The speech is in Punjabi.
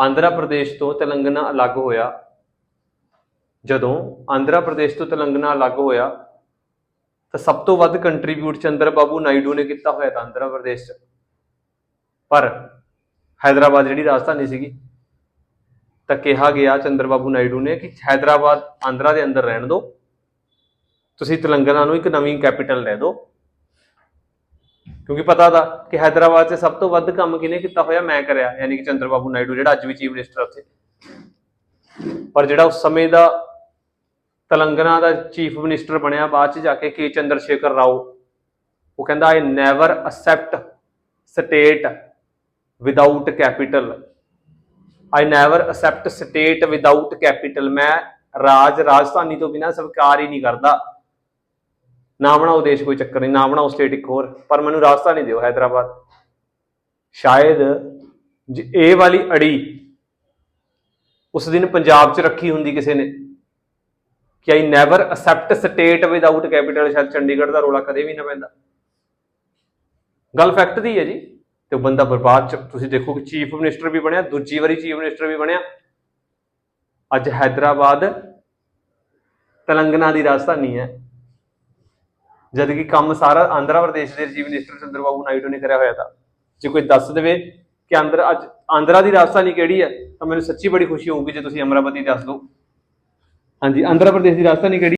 ਆਂਧਰਾ ਪ੍ਰਦੇਸ਼ ਤੋਂ ਤੇਲੰਗਾਨਾ ਅਲੱਗ ਹੋਇਆ। ਜਦੋਂ ਆਂਧਰਾ ਪ੍ਰਦੇਸ਼ ਤੋਂ ਤੇਲੰਗਾਨਾ ਅਲੱਗ ਹੋਇਆ, ਤਾਂ ਸਭ ਤੋਂ ਵੱਧ ਕੰਟਰੀਬਿਊਟ ਚੰਦਰ ਬਾਬੂ ਨਾਇਡੂ ਨੇ ਕੀਤਾ ਹੋਇਆ ਤਾਂ ਆਂਧਰਾ ਪ੍ਰਦੇਸ਼ 'ਚ। ਪਰ ਹైదరాబాద్ ਜਿਹੜੀ ਰਾਜਧਾਨੀ ਸੀਗੀ, ਤਾਂ ਕਿਹਾ ਗਿਆ ਚੰਦਰ ਬਾਬੂ ਨਾਇਡੂ ਨੇ ਕਿ ਹైదరాబాద్ ਆਂਧਰਾ ਦੇ ਅੰਦਰ ਰਹਿਣ ਦਿਓ ਤੁਸੀਂ ਤੇਲੰਗਾਨਾ ਨੂੰ ਇੱਕ ਨਵੀਂ ਕੈਪੀਟਲ ਲੈ ਦਿਓ ਕਿਉਂਕਿ ਪਤਾ ਦਾ ਕਿ ਹైదరాబాద్ 'ਚ ਸਭ ਤੋਂ ਵੱਧ ਕੰਮ ਕਿਨੇ ਕੀਤਾ ਹੋਇਆ? ਮੈਂ ਕਰਿਆ, ਯਾਨੀ ਕਿ ਚੰਦਰ ਬਾਬੂ ਨਾਇਡੂ, ਜਿਹੜਾ ਅੱਜ ਵੀ ਚੀਫ ਮਿਨਿਸਟਰ ਉੱਥੇ। ਪਰ ਜਿਹੜਾ ਉਸ ਸਮੇਂ ਦਾ ਤਲੰਗਨਾ ਦਾ ਚੀਫ ਮਿਨਿਸਟਰ ਬਣਿਆ, ਬਾਅਦ 'ਚ ਜਾ ਕੇ ਕੇ ਚੰਦਰ ਸ਼ੇਖਰ ਰਾਓ, ਉਹ ਕਹਿੰਦਾ I never accept state without capital I never accept state without capital ਮੈਂ ਰਾਜ, ਰਾਜਧਾਨੀ ਤੋਂ ਬਿਨਾ ਸਵੀਕਾਰ ਹੀ ਨਹੀਂ ਕਰਦਾ। ਨਾ ਬਣਾਓ ਦੇਸ਼ ਕੋਈ ਚੱਕਰ ਨਹੀਂ, ਨਾ ਬਣਾਓ ਸਟੇਟ ਇੱਕ ਹੋਰ, ਪਰ ਮੈਨੂੰ ਰਾਸਤਾ ਨਹੀਂ ਦਿਓ ਹైదరాబాద్ ਸ਼ਾਇਦ ਜੇ ਇਹ ਵਾਲੀ ਅੜੀ ਉਸ ਦਿਨ ਪੰਜਾਬ 'ਚ ਰੱਖੀ ਹੁੰਦੀ ਕਿਸੇ ਨੇ ਕਿ I never accept state without capital ਸ਼ਾਇਦ ਚੰਡੀਗੜ੍ਹ ਦਾ ਰੋਲਾ ਕਦੇ ਵੀ ਨਾ ਪੈਂਦਾ। ਗੱਲ ਫੈਕਟ ਦੀ ਹੈ ਜੀ, ਤੇ ਉਹ ਬੰਦਾ ਬਰਬਾਦ ਚ, ਤੁਸੀਂ ਦੇਖੋ ਕਿ ਚੀਫ ਮਿਨਿਸਟਰ ਵੀ ਬਣਿਆ, ਦੂਜੀ ਵਾਰੀ ਚੀਫ ਮਿਨਿਸਟਰ ਵੀ ਬਣਿਆ। ਅੱਜ ਹైదరాబాద్ ਤੇਲੰਗਨਾ ਦੀ ਰਾਜਧਾਨੀ ਹੈ। ਜਦ ਕਿ ਕੰਮ ਸਾਰਾ ਆਂਧਰਾ ਪ੍ਰਦੇਸ਼ ਦੇ ਚੀਫ ਮਿਨਿਸਟਰ ਚੰਦਰ ਬਾਬੂ ਨਾਇਡੂ ਨੇ ਕਰਿਆ ਹੋਇਆ ਤਾਂ। ਜੇ ਕੋਈ ਦੱਸ ਦੇਵੇ ਕਿ ਆਂਧਰਾ ਅੱਜ ਆਂਧਰਾ ਦੀ ਰਾਜਧਾਨੀ ਕਿਹੜੀ ਹੈ, ਤਾਂ ਮੈਨੂੰ ਸੱਚੀ ਬੜੀ ਖੁਸ਼ੀ ਹੋਊਗੀ ਜੇ ਤੁਸੀਂ ਅਮਰਾਵਤੀ ਦੱਸ ਦਿਓ। ਹਾਂਜੀ, ਆਂਧਰਾ ਪ੍ਰਦੇਸ਼ ਦੀ ਰਾਜਧਾਨੀ ਕਿਹੜੀ?